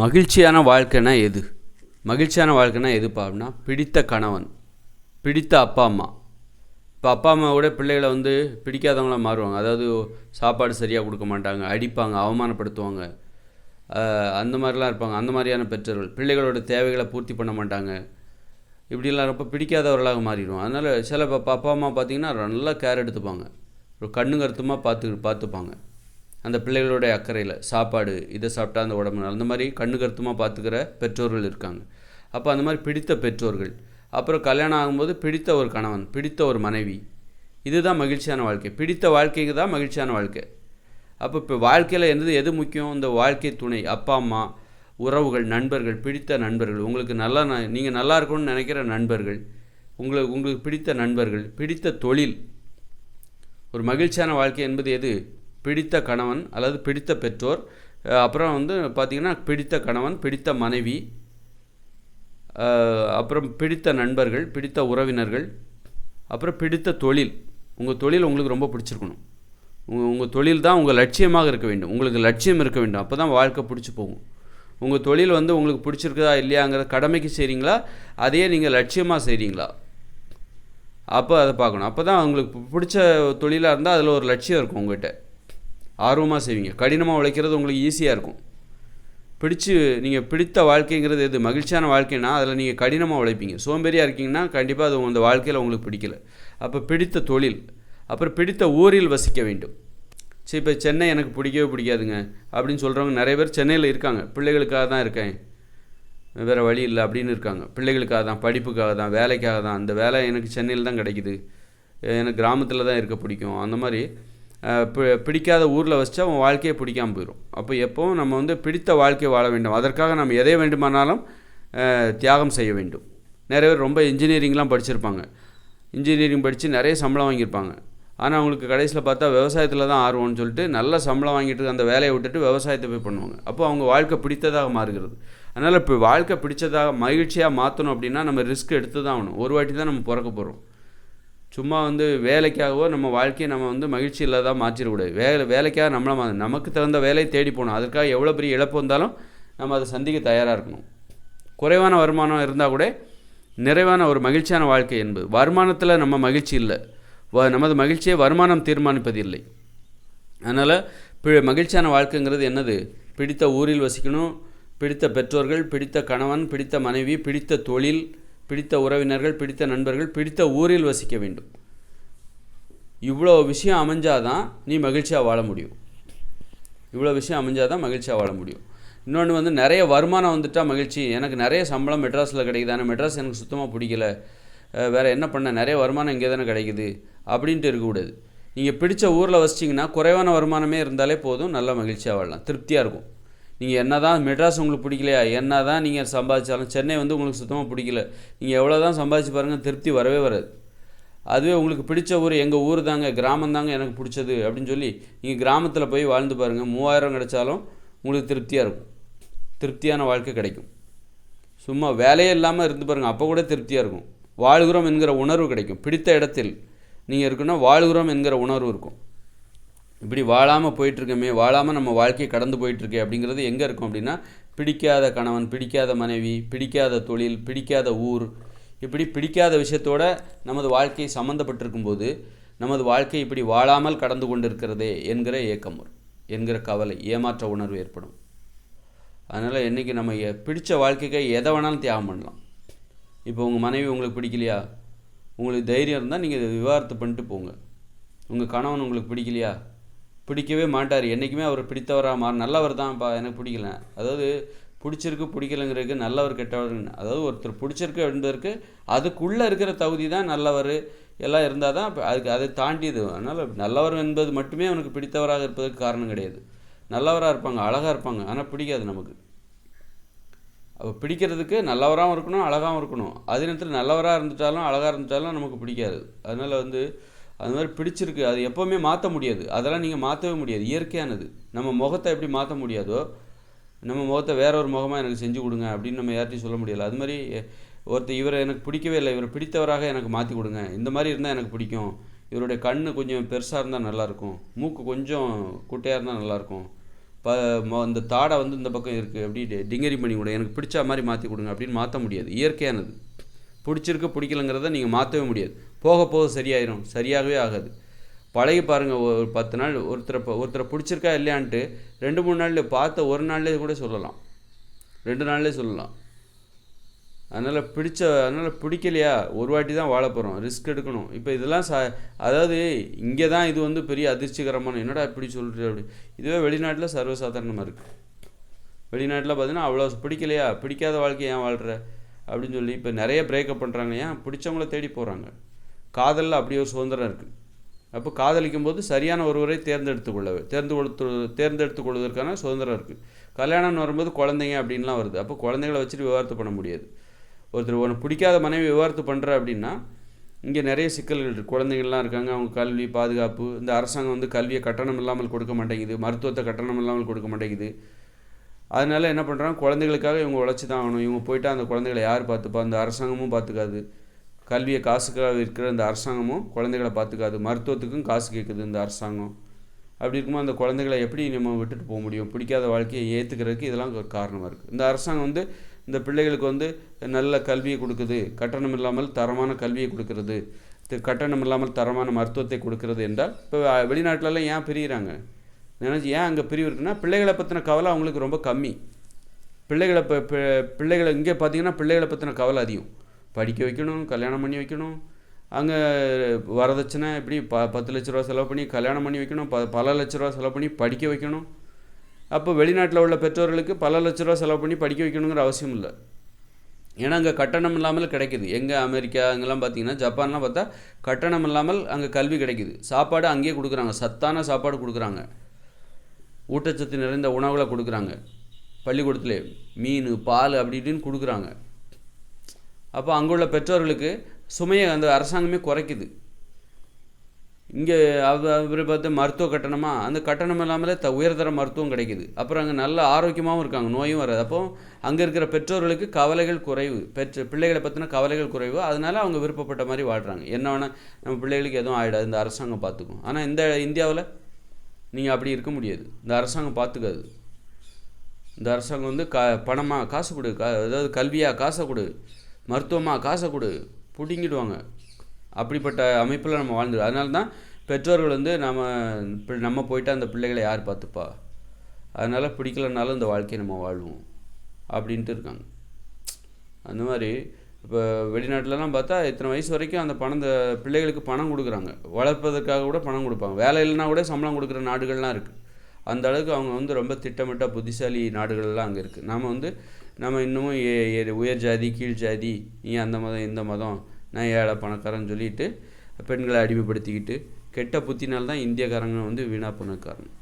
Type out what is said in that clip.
மகிழ்ச்சியான வாழ்க்கைனா எது? மகிழ்ச்சியான வாழ்க்கைனா எதுப்பா அப்படின்னா பிடித்த கணவன் பிடித்த அப்பா அம்மா. இப்போ அப்பா அம்மாவோட பிள்ளைகளை வந்து பிடிக்காதவங்களாம் மாறுவாங்க. அதாவது சாப்பாடு சரியாக கொடுக்க மாட்டாங்க அடிப்பாங்க அவமானப்படுத்துவாங்க. அந்த மாதிரிலாம் இருப்பாங்க. அந்த மாதிரியான பெற்றோர்கள். பிள்ளைகளோட தேவைகளை பூர்த்தி பண்ண மாட்டாங்க. இப்படிலாம் ரொம்ப பிடிக்காதவர்களாக மாறிடும் அதனால் சில அப்பா அப்பா அம்மா பார்த்திங்கன்னா நல்லா கேர் எடுத்துப்பாங்க. ஒரு கண்ணு கருத்துமாக பார்த்து பார்த்துப்பாங்க அந்த பிள்ளைகளுடைய அக்கறையில் சாப்பாடு இதை சாப்பிட்டா அந்த உடம்பு அந்த மாதிரி கண்ணு கருத்துமாக பார்த்துக்கிற பெற்றோர்கள் இருக்காங்க. அப்போ அந்த மாதிரி பிடித்த பெற்றோர்கள் அப்புறம் கல்யாணம் ஆகும்போது பிடித்த ஒரு கணவன் பிடித்த ஒரு மனைவி இதுதான் மகிழ்ச்சியான வாழ்க்கை. பிடித்த வாழ்க்கைக்கு தான் மகிழ்ச்சியான வாழ்க்கை. அப்போ இப்போ வாழ்க்கையில் என்னது எது முக்கியம்? இந்த வாழ்க்கை துணை அப்பா அம்மா உறவுகள் நண்பர்கள் பிடித்த நண்பர்கள் உங்களுக்கு நல்லா நீங்கள் நல்லா இருக்கணும்னு நினைக்கிற நண்பர்கள் உங்களுக்கு உங்களுக்கு பிடித்த நண்பர்கள் பிடித்த தொழில். ஒரு மகிழ்ச்சியான வாழ்க்கை என்பது எது? பிடித்த கணவன் அல்லது பிடித்த பெற்றோர் அப்புறம் வந்து பார்த்திங்கன்னா பிடித்த கணவன் பிடித்த மனைவி அப்புறம் பிடித்த நண்பர்கள் பிடித்த உறவினர்கள் அப்புறம் பிடித்த தொழில். உங்கள் தொழில் உங்களுக்கு ரொம்ப பிடிச்சிருக்கணும். உங்கள் உங்கள் தொழில் தான் உங்கள் லட்சியமாக இருக்க வேண்டும். உங்களுக்கு லட்சியம் இருக்க வேண்டும். அப்போ தான் வாழ்க்கை பிடிச்சி போகும். உங்கள் தொழில் வந்து உங்களுக்கு பிடிச்சிருக்குதா இல்லையாங்கிற கடமைக்கு செய்கிறீங்களா அதையே நீங்கள் லட்சியமாக செய்கிறீங்களா அப்போ அதை பார்க்கணும். அப்போ தான் உங்களுக்கு பிடிச்ச தொழிலாக இருந்தால் அதில் ஒரு லட்சியம் இருக்கும் உங்கள்கிட்ட ஆர்வமாக செய்வீங்க. கடினமாக உழைக்கிறது உங்களுக்கு ஈஸியாக இருக்கும். பிடிச்சு நீங்கள் பிடித்த வாழ்க்கைங்கிறது எது? மகிழ்ச்சியான வாழ்க்கைனா அதில் நீங்கள் கடினமாக உழைப்பீங்க. சோம்பேறியாக இருக்கீங்கன்னா கண்டிப்பாக அது அந்த வாழ்க்கையில் உங்களுக்கு பிடிக்கல. அப்போ பிடித்த தொழில் அப்புறம் பிடித்த ஊரில் வசிக்க வேண்டும். சரி இப்போ சென்னை எனக்கு பிடிக்கவே பிடிக்காதுங்க அப்படின்னு சொல்கிறவங்க நிறைய பேர் சென்னையில் இருக்காங்க. பிள்ளைகளுக்காக தான் இருக்கேன். வேறு வழி இல்லை அப்படின்னு இருக்காங்க. பிள்ளைகளுக்காக தான் படிப்புக்காக தான் வேலைக்காக தான். அந்த வேலை எனக்கு சென்னையில் தான் கிடைக்குது. எனக்கு கிராமத்தில் தான் இருக்க பிடிக்கும். அந்த மாதிரி பிடிக்காத ஊரில் வச்சா அவன் வாழ்க்கையே பிடிக்காமல் போயிடும் அப்போ எப்போவும் நம்ம வந்து பிடித்த வாழ்க்கை வாழ வேண்டும். அதற்காக நம்ம எதை வேண்டுமானாலும் தியாகம் செய்ய வேண்டும். நிறைய பேர் ரொம்ப இன்ஜினியரிங்லாம் படிச்சிருப்பாங்க. இன்ஜினியரிங் படித்து நிறைய சம்பளம் வாங்கியிருப்பாங்க. ஆனால் அவங்களுக்கு கடைசியில் பார்த்தா விவசாயத்தில் தான் ஆர்வம்னு சொல்லிட்டு நல்ல சம்பளம் வாங்கிட்டு அந்த வேலையை விட்டுட்டு விவசாயத்தை போய் பண்ணுவாங்க. அப்போ அவங்க வாழ்க்கை பிடித்ததாக மாறுகிறது. அதனால் இப்போ வாழ்க்கை பிடிச்சதாக மகிழ்ச்சியாக மாற்றணும் அப்படின்னா நம்ம ரிஸ்க் எடுத்து தான் ஆகணும். ஒரு வாட்டி தான் நம்ம பிறக்க போகிறோம் சும்மா வந்து வேலைக்காகவோ நம்ம வாழ்க்கையை நம்ம வந்து மகிழ்ச்சி இல்லாத மாற்றிடக்கூடாது. வேலை வேலைக்காக நம்மள மா நமக்கு தகுந்த வேலையை தேடி போகணும். அதுக்காக எவ்வளோ பெரிய இழப்பு வந்தாலும் நம்ம அதை சந்திக்க தயாராக இருக்கணும். குறைவான வருமானம் இருந்தால் கூட நிறைவான ஒரு மகிழ்ச்சியான வாழ்க்கை என்பது. வருமானத்தில் நம்ம மகிழ்ச்சி இல்லை. வ நமது மகிழ்ச்சியை வருமானம் தீர்மானிப்பது இல்லை அதனால் பி மகிழ்ச்சியான வாழ்க்கைங்கிறது என்னது? பிடித்த ஊரில் வசிக்கணும் பிடித்த பெற்றோர்கள் பிடித்த கணவன் பிடித்த மனைவி பிடித்த தொழில் பிடித்த உறவினர்கள் பிடித்த நண்பர்கள் பிடித்த ஊரில் வசிக்க வேண்டும். இவ்வளோ விஷயம் அமைஞ்சாதான் நீ மகிழ்ச்சியாக வாழ முடியும். இவ்வளோ விஷயம் அமைஞ்சாதான் மகிழ்ச்சியாக வாழ முடியும். இன்னொன்று வந்து நிறைய வருமானம் வந்துட்டால் மகிழ்ச்சி. எனக்கு நிறைய சம்பளம் மெட்ராஸில் கிடைக்குது ஆனால் மெட்ராஸ் எனக்கு சுத்தமாக பிடிக்கல. வேறு என்ன பண்ண? நிறைய வருமானம் இங்கே தானே கிடைக்குது. அப்படின்ட்டு இருக்கக்கூடாது. நீங்கள் பிடிச்ச ஊரில் வசிச்சிங்கன்னா குறைவான வருமானமே இருந்தாலே போதும். நல்ல மகிழ்ச்சியாக வாழலாம். திருப்தியாக இருக்கும். நீங்கள் என்ன தான் மெட்ராஸ் உங்களுக்கு பிடிக்கலையா? என்ன தான் நீங்கள் சம்பாதிச்சாலும் சென்னை வந்து உங்களுக்கு சுத்தமாக பிடிக்கல. நீங்கள் எவ்வளோ தான் சம்பாதிச்சு பாருங்கள் திருப்தி வரவே வராது. அதுவே உங்களுக்கு பிடிச்ச ஊர் எங்கள் ஊர் தாங்க கிராமம் தாங்க எனக்கு பிடிச்சது அப்படின்னு சொல்லி நீங்கள் கிராமத்தில் போய் வாழ்ந்து பாருங்கள் மூவாயிரம் கிடைச்சாலும் உங்களுக்கு திருப்தியாக இருக்கும். திருப்தியான வாழ்க்கை கிடைக்கும். சும்மா வேலையே இல்லாமல் இருந்து பாருங்கள் அப்போ கூட திருப்தியாக இருக்கும். வாழ்கிறோம் என்கிற உணர்வு கிடைக்கும். பிடித்த இடத்தில் நீங்கள் இருக்குன்னா வாழ்கிறோம் என்கிற உணர்வு இருக்கும். இப்படி வாழாமல் போயிட்டுருக்கோமே வாழாமல் நம்ம வாழ்க்கையை கடந்து போயிட்டுருக்கே அப்படிங்கிறது எங்கே இருக்கும் அப்படின்னா பிடிக்காத கணவன் பிடிக்காத மனைவி பிடிக்காத தொழில் பிடிக்காத ஊர் இப்படி பிடிக்காத விஷயத்தோட நமது வாழ்க்கை சம்மந்தப்பட்டிருக்கும்போது நமது வாழ்க்கை இப்படி வாழாமல் கடந்து கொண்டிருக்கிறதே என்கிற ஏக்கம் என்கிற கவலை ஏமாற்ற உணர்வு ஏற்படும். அதனால் என்றைக்கு நம்ம பிடித்த பிடிச்ச வாழ்க்கைக்கு எதை வேணாலும் தியாகம் பண்ணலாம். இப்போ உங்கள் மனைவி உங்களுக்கு பிடிக்கலையா? உங்களுக்கு தைரியம் இருந்தால் நீங்கள் விவாகரத்து பண்ணிட்டு போங்க. உங்கள் கணவன் உங்களுக்கு பிடிக்கலையா? பிடிக்கவே மாட்டார். என்றைக்குமே அவர் பிடித்தவராக மாற நல்லவர் தான்ப்பா எனக்கு பிடிக்கல. அதாவது பிடிச்சிருக்கு பிடிக்கலங்கிறதுக்கு நல்லவர் கெட்டவர் அதாவது ஒருத்தர் பிடிச்சிருக்கு என்பதற்கு அதுக்குள்ளே இருக்கிற தகுதி தான் நல்லவர். எல்லாம் இருந்தால் தான் அதுக்கு அதை தாண்டியது. அதனால் நல்லவர் என்பது மட்டுமே அவனுக்கு பிடித்தவராக இருப்பதற்கு காரணம் கிடையாது. நல்லவராக இருப்பாங்க அழகாக இருப்பாங்க. ஆனால் பிடிக்காது நமக்கு. அப்போ பிடிக்கிறதுக்கு நல்லவராகவும் இருக்கணும் அழகாகவும் இருக்கணும். அதே நேரத்தில் நல்லவராக இருந்துட்டாலும் அழகாக இருந்துட்டாலும் நமக்கு பிடிக்காது. அதனால் வந்து அது மாதிரி பிடிச்சிருக்கு. அது எப்போவுமே மாற்ற முடியாது. அதெல்லாம் நீங்கள் மாற்றவே முடியாது. இயற்கையானது. நம்ம முகத்தை எப்படி மாற்ற முடியாதோ நம்ம முகத்தை வேற ஒரு முகமாக எனக்கு செஞ்சு கொடுங்க அப்படின்னு நம்ம யார்ட்டையும் சொல்ல முடியல. அது மாதிரி ஒருத்தர் இவரை எனக்கு பிடிக்கவே இல்லை. இவரை பிடித்தவராக எனக்கு மாற்றி கொடுங்க. இந்த மாதிரி இருந்தால் எனக்கு பிடிக்கும். இவருடைய கண் கொஞ்சம் பெருசாக இருந்தால் நல்லாயிருக்கும் மூக்கு கொஞ்சம் குட்டையாக இருந்தால் நல்லாயிருக்கும் ப மொ- இந்த தாடை வந்து இந்த பக்கம் இருக்குது அப்படி டிங்கரி பண்ணி கொடுங்க எனக்கு பிடிச்ச மாதிரி மாற்றி கொடுங்க அப்படின்னு மாற்ற முடியாது. இயற்கையானது. பிடிச்சிருக்கு பிடிக்கலங்கிறத நீங்கள் மாற்றவே முடியாது. போக போக சரியாயிரும். சரியாகவே ஆகாது. பழகி பாருங்கள் ஒரு பத்து நாள் ஒருத்தரை ஒருத்தரை பிடிச்சிருக்கா இல்லையான்ட்டு ரெண்டு மூணு நாளில் பார்த்த ஒரு நாள்லேயே கூட சொல்லலாம். ரெண்டு நாள்லேயே சொல்லலாம். அதனால் பிடிச்ச அதனால் பிடிக்கலையா? ஒரு வாட்டி தான் வாழ போகிறோம் ரிஸ்க் எடுக்கணும். இப்போ இதெல்லாம் ச அதாவது இங்கே தான் இது வந்து பெரிய அதிர்ச்சிகரமான என்னடா இப்படி சொல்கிறது அப்படி. இதுவே வெளிநாட்டில் சர்வசாதாரணமாக இருக்குது வெளிநாட்டில் பார்த்தீங்கன்னா அவ்வளோ பிடிக்கலையா? பிடிக்காத வாழ்க்கை ஏன் வாழ்கிற அப்படின்னு சொல்லி இப்போ நிறைய பிரேக்கப் பண்ணுறாங்க ஏன்? பிடிச்சவங்கள தேடி போகிறாங்க காதலில் அப்படி ஒரு சுதந்திரம் இருக்குது அப்போ காதலிக்கும் போது சரியான ஒருவரை தேர்ந்தெடுத்து கொள்ள தேர்ந்து கொடுத்து தேர்ந்தெடுத்து கொள்வதற்கான சுதந்திரம் இருக்குது கல்யாணம்னு வரும்போது குழந்தைங்க அப்படின்லாம் வருது. அப்போ குழந்தைகளை வச்சுட்டு விவாகரத்து பண்ண முடியாது. ஒருத்தர் உனக்கு பிடிக்காத மனைவி விவாகரத்து பண்ணுற அப்படின்னா இங்கே நிறைய சிக்கல்கள் இருக்குது குழந்தைங்கள்லாம் இருக்காங்க. அவங்க கல்வி பாதுகாப்பு இந்த அரசாங்கம் வந்து கல்வியை கட்டணம் இல்லாமல் கொடுக்க மாட்டேங்குது. மருத்துவத்தை கட்டணம் இல்லாமல் கொடுக்க மாட்டேங்குது. அதனால என்ன பண்ணுறாங்க குழந்தைகளுக்காக இவங்க உழைச்சி தான் ஆகணும். இவங்க போயிட்டா அந்த குழந்தைகளை யார் பார்த்துப்பா? அந்த அரசாங்கமும் பார்த்துக்காது. கல்வியை காசுக்காக இருக்கிற இந்த அரசாங்கமும் குழந்தைகளை பார்த்துக்காது. மருத்துவத்துக்கும் காசு கேட்குது இந்த அரசாங்கம். அப்படி இருக்கும்போது அந்த குழந்தைகளை எப்படி நம்ம விட்டுட்டு போக முடியும்? பிடிக்காத வாழ்க்கையை ஏற்றுக்கிறதுக்கு இதெல்லாம் ஒரு காரணமாக இருக்குது இந்த அரசாங்கம் வந்து இந்த பிள்ளைகளுக்கு வந்து நல்ல கல்வியை கொடுக்குது. கட்டணம் இல்லாமல் தரமான கல்வியை கொடுக்கறது. கட்டணம் இல்லாமல் தரமான மருத்துவத்தை கொடுக்கறது என்றால் இப்போ வெளிநாட்டிலலாம் ஏன் பிரிகிறாங்க நினச்சி ஏன் அங்கே பிரிவு இருக்குன்னா பிள்ளைகளை பற்றின கவலை அவங்களுக்கு ரொம்ப கம்மி. பிள்ளைகளை இப்போ பிள்ளைகளை இங்கே பார்த்தீங்கன்னா பிள்ளைகளை பற்றின கவலை அதிகம். படிக்க வைக்கணும் கல்யாணம் பண்ணி வைக்கணும். அங்கே வரதட்சணை இப்படி ப பத்து லட்ச ரூபா செலவு பண்ணி கல்யாணம் பண்ணி வைக்கணும் ப பல லட்ச ரூபா செலவு பண்ணி படிக்க வைக்கணும். அப்போ வெளிநாட்டில் உள்ள பெற்றோர்களுக்கு பல லட்ச ரூபா செலவு பண்ணி படிக்க வைக்கணுங்கிற அவசியம் இல்லை. ஏன்னா அங்கே கட்டணம் இல்லாமல் கிடைக்குது. எங்கே அமெரிக்கா அங்கெல்லாம் பார்த்தீங்கன்னா ஜப்பான்லாம் பார்த்தா கட்டணம் இல்லாமல் அங்கே கல்வி கிடைக்குது. சாப்பாடு அங்கேயே கொடுக்குறாங்க. சத்தான சாப்பாடு கொடுக்குறாங்க. ஊட்டச்சத்து நிறைந்த உணவுகளை கொடுக்குறாங்க. பள்ளிக்கூடத்துலேயே மீன் பால் அப்படி இப்படின்னு கொடுக்குறாங்க. அப்போ அங்குள்ள பெற்றோர்களுக்கு சுமையை அந்த அரசாங்கமே குறைக்குது. இங்கே அவ அவர் பார்த்து மருத்துவ கட்டணமாக அந்த கட்டணம் இல்லாமலே த உயர்தர மருத்துவம் கிடைக்குது. அப்புறம் அங்கே நல்ல ஆரோக்கியமாகவும் இருக்காங்க நோயும் வராது. அப்போ அங்கே இருக்கிற பெற்றோர்களுக்கு கவலைகள் குறைவு. பெற்ற பிள்ளைகளை பற்றின கவலைகள் குறைவு. அதனால அவங்க விருப்பப்பட்ட மாதிரி வாழ்கிறாங்க என்ன வேணால் நம்ம பிள்ளைகளுக்கு எதுவும் ஆகிடாது இந்த அரசாங்கம் பார்த்துக்கும். ஆனால் இந்த இந்தியாவில் நீங்கள் அப்படி இருக்க முடியாது. இந்த அரசாங்கம் பார்த்துக்காது. இந்த அரசாங்கம் வந்து கா பணமாக காசு கொடு. கா அதாவது கல்வியாக காசை கொடு. மருத்துவமாக காசை கொடு. பிடுங்கிடுவாங்க. அப்படிப்பட்ட அமைப்பில் நம்ம வாழ்ந்துடும் அதனால தான் பெற்றோர்கள் வந்து நம்ம நம்ம போயிட்டு அந்த பிள்ளைகளை யார் பார்த்துப்பா? அதனால் பிடிக்கலனாலும் இந்த வாழ்க்கையை நம்ம வாழ்வோம். அப்படின்ட்டு இருக்காங்க. அந்த மாதிரி இப்போ வெளிநாட்டிலலாம் பார்த்தா இத்தனை வயசு வரைக்கும் அந்த பணம் இந்த பிள்ளைகளுக்கு பணம் கொடுக்குறாங்க. வளர்ப்பதற்காக கூட பணம் கொடுப்பாங்க. வேலை இல்லைனா கூட சம்பளம் கொடுக்குற நாடுகள்லாம் இருக்குது அந்த அளவுக்கு அவங்க வந்து ரொம்ப திட்டமிட்ட புத்திசாலி நாடுகள்லாம் அங்கே இருக்குது நாம் வந்து நம்ம இன்னமும் ஏ- உயர் ஜாதி கீழ் ஜாதி நீ அந்த மதம் இந்த மதம் நான் ஏழை பணக்காரன்னு சொல்லிட்டு பெண்களை அடிமைப்படுத்திக்கிட்டு கெட்ட புத்தினால்தான் இந்தியக்காரங்க வந்து வீணாக போன காரணம்.